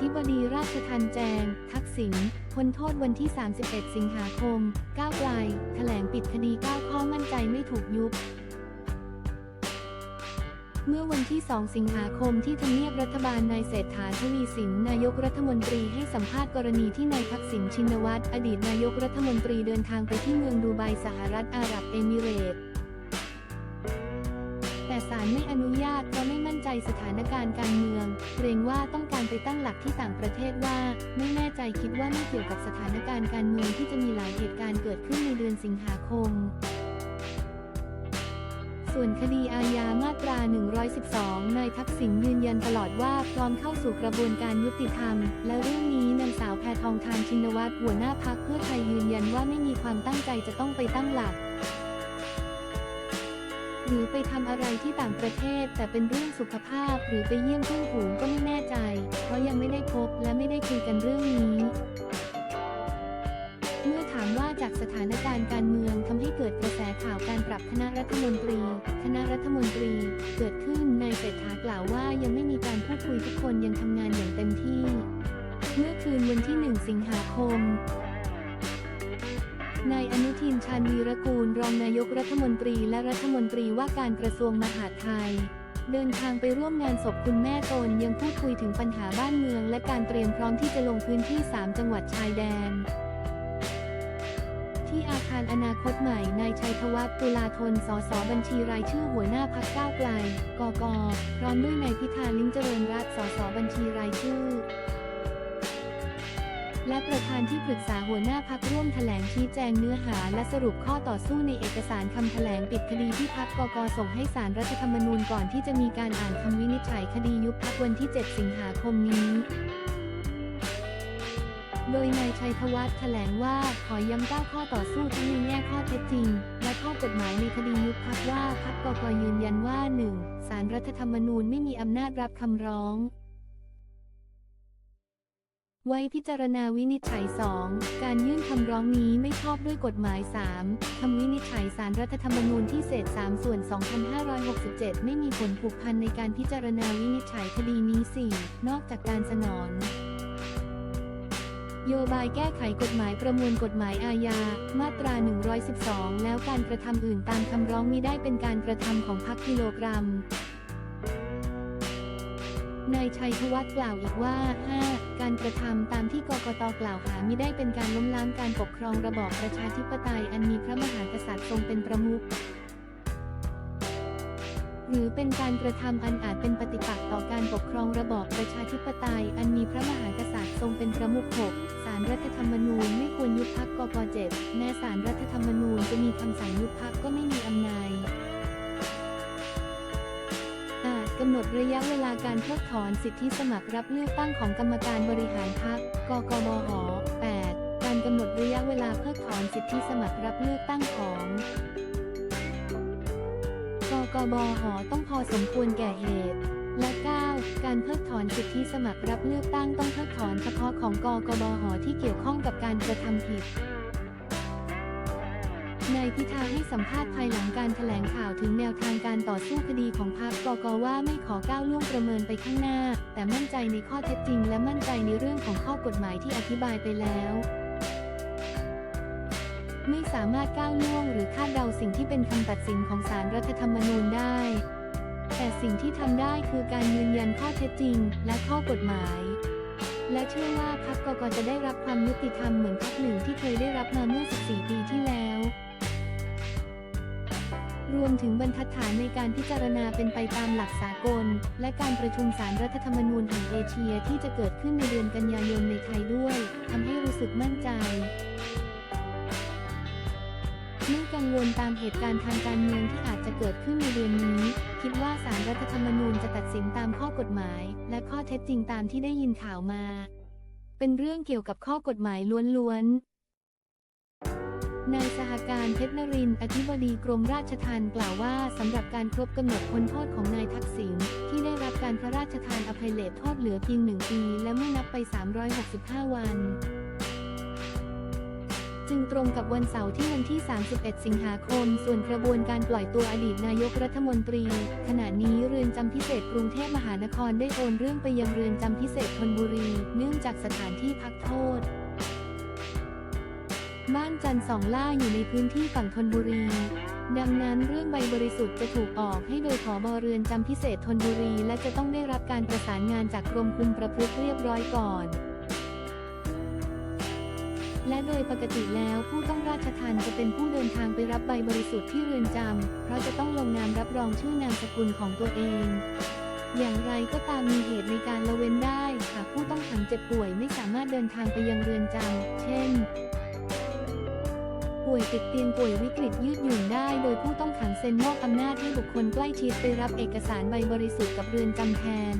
ธิบดีราชทันแจง ทักษิณพ้นโทษวันที่ 31 สิงหาคม ก้าวไกลแถลงปิดคดี 9 ข้อมั่นใจไม่ถูกยุบ เมื่อวันที่ 2 สิงหาคมที่ทำเนียบรัฐบาลนายเศรษฐาทวีสินนายกรัฐมนตรีให้สัมภาษณ์กรณีที่นายทักษิณชินวัตรอดีตนายกรัฐมนตรีเดินทางไปที่เมืองดูไบสหรัฐอาหรับเอมิเรตส์ แต่ศาลไม่อนุญาตเพราะไม่มั่นใจสถานการณ์การเมือง เกรงว่าต้องการไปตั้งหลักที่ต่างประเทศว่า ไม่แน่ใจคิดว่าไม่เกี่ยวกับสถานการณ์การเมืองที่จะมีหลายเหตุการณ์เกิดขึ้นในเดือนสิงหาคม ส่วนคดีอาญามาตรา 112 นายทักษิณยืนยันตลอดว่าพร้อมเข้าสู่กระบวนการยุติธรรม และเรื่องนี้นางสาวแพทองทานชินวัตรหัวหน้าพักเพื่อไทยยืนยันว่าไม่มีความตั้งใจจะต้องไปตั้งหลัก หรือไปทำอะไรที่ต่างประเทศ แต่เป็นเรื่องสุขภาพ หรือไปเยี่ยมเพื่อนฝูงก็ไม่แน่ใจ เพราะยังไม่ได้พบและไม่ได้คุยกันเรื่องนี้ เมื่อถามว่าจากสถานการณ์การเมืองทำให้เกิดกระแสข่าวการปรับคณะรัฐมนตรี คณะรัฐมนตรี เกิดขึ้นนายเศรษฐากล่าวว่ายังไม่มีการพูดคุยทุกคนยังทำงานอย่างเต็มที่ เมื่อคืนวันที่ 1 สิงหาคม นายอนุทินชาญวีรกูลรองนายกรัฐมนตรีและรัฐมนตรีว่าการกระทรวงมหาดไทย เดินทางไปร่วมงานศพคุณแม่ตนยังพูดคุยถึงปัญหาบ้านเมือง และการเตรียมพร้อมที่จะลงพื้นที่ 3 จังหวัดชายแดน ที่อาคารอนาคตใหม่นายชัยธวัฒน์ตุลาธนสสบัญชีรายชื่อหัวหน้าพักก้าวไกลกกพร้อมด้วยนายพิธาลิ้มเจริญรัตน์สสบัญชีรายชื่อ และประธานที่ปรึกษาหัวหน้าพักร่วมแถลงชี้แจงเนื้อหาและสรุปข้อต่อสู้ในเอกสารคำแถลงปิดคดีที่พักกกส่งให้สารรัฐธรรมนูญก่อนที่จะมีการอ่านคำวินิจฉัยคดียุบพักวันที่ 7 สิงหาคมนี้โดยนายชัยธวัฒน์แถลงว่าขอย้ำ9ข้อต่อสู้ทั้งในแง่ข้อเท็จจริง และข้อกฎหมายในคดียุบพักว่าพักกกยืนยันว่า 1. สารรัฐธรรมนูญไม่มีอำนาจรับคำร้อง ไว้พิจารณาวินิจฉัย 2. การยื่นคำร้องนี้ไม่ชอบด้วยกฎหมาย 3. คำวินิจฉัยสารรัฐธรรมนูญที่เศษ 3 ส่วน 2567 ไม่มีผลผูกพันในการพิจารณาวินิจฉัยคดีนี้ 4. นอกจากการสนองโยบายแก้ไขกฎหมายประมวลกฎหมายอาญา มาตรา 112 แล้วการกระทำอื่นตามคำร้องมิได้เป็นการกระทำของพรรคกิโลกรัม นายชัยธวัฒน์กล่าวอีกว่า 5. การกระทำตามที่กกตกล่าวหามิได้เป็นการล้มล้างการปกครองระบอบประชาธิปไตยอันมีพระมหากษัตริย์ทรงเป็นประมุขหรือเป็นการกระทำอันอาจเป็นปฏิปักษ์ต่อการปกครองระบอบประชาธิปไตย อันมีพระมหากษัตริย์ทรงเป็นประมุข 6. สารรัฐธรรมนูญไม่ควรยุบพักกก7แม้สารรัฐธรรมนูญจะมีคำสั่งยุบพักก็ไม่มีอำนาจำหนดระยะเวลาการเพิกถอนสิทธิสมัครรับเลือกตั้งของกรรมการบริหารพรรค กกบห 8. การกำหนดระยะเวลาเพิกถอนสิทธิสมัครรับเลือกตั้งของ กกบห ต้องพอสมควรแก่เหตุ และ 9. การเพิกถอนสิทธิสมัครรับเลือกตั้งต้องเพิกถอนเฉพาะของกกบห ที่เกี่ยวข้องกับการกระทำผิด นายพิธาให้สัมภาษณ์ภายหลังการแถลงข่าวถึงแนวทางการต่อสู้คดีของพรรคกกว่าไม่ขอก้าวล่วงประเมินไปข้างหน้า แต่มั่นใจในข้อเท็จจริง และมั่นใจในเรื่องของข้อกฎหมายที่อธิบายไปแล้วไม่สามารถก้าวล่วงหรือคาดเดาสิ่งที่เป็นคำตัดสินของศาลรรัฐธรรมนูญได้ แต่สิ่งที่ทำได้คือการยืนยันข้อเท็จจริง และข้อกฎหมาย และเชื่อว่าพรรคกกจะได้รับความยุติธรรมเหมือนพรรคหนึ่งที่เคยได้รับมาเมื่อ 14 ปีที่แล้ว รวมถึงบรรทัดฐานในการพิจารณาเป็นไปตามหลักสากล และการประชุมสารรัฐธรรมนูญแห่งเอเชียที่จะเกิดขึ้นในเดือนกันยายนในไทยด้วยทำให้รู้สึกมั่นใจไม่กังวลตามเหตุการณ์ทางการเมืองที่อาจจะเกิดขึ้นในเดือนนี้ คิดว่าสารรัฐธรรมนูญจะตัดสินตามข้อกฎหมาย และข้อเท็จจริงตามที่ได้ยินข่าวมา เป็นเรื่องเกี่ยวกับข้อกฎหมายล้วนๆ นายสหการเพชรนรินทร์อธิบดีกรมราชทัณฑ์กล่าวว่าสำหรับการครบกำหนดพ้นโทษของนายทักษิณที่ได้รับการพระราชทานอภัยเลทโทษเหลือเพียงหนึ่งปี และเมื่อนับไป 365 วัน จึงตรงกับวันเสาร์ที่วันที่ 31 สิงหาคม ส่วนกระบวนการปล่อยตัวอดีตนายกรัฐมนตรี ขณะนี้เรือนจำพิเศษกรุงเทพมหานครได้โอนเรื่องไปยังเรือนจำพิเศษธนบุรี เนื่องจากสถานที่พักโทษ บ้านจันทร์สองล่าอยู่ในพื้นที่ฝั่งธนบุรี ดังนั้นเรื่องใบบริสุทธิ์จะถูกออกให้โดยผอบเรือนจำพิเศษธนบุรี และจะต้องได้รับการประสานงานจากกรมคุมประพฤติเรียบร้อยก่อนและโดยปกติแล้วผู้ต้องราชทัณฑ์จะเป็นผู้เดินทางไปรับใบบริสุทธิ์ที่เรือนจำ เพราะจะต้องลงนามรับรองชื่อนามสกุลของตัวเอง อย่างไรก็ตามมีเหตุในการละเว้นได้ หากผู้ต้องขังเจ็บป่วยไม่สามารถเดินทางไปยังเรือนจำ เช่น วยติดเตียงป่วยวิกฤตยืดหยุ่นได้ โดยผู้ต้องขังเซ็นมอบอำนาจให้บุคคลใกล้ชิดไปรับเอกสารใบบริสุทธิ์กับเรือนจำแทน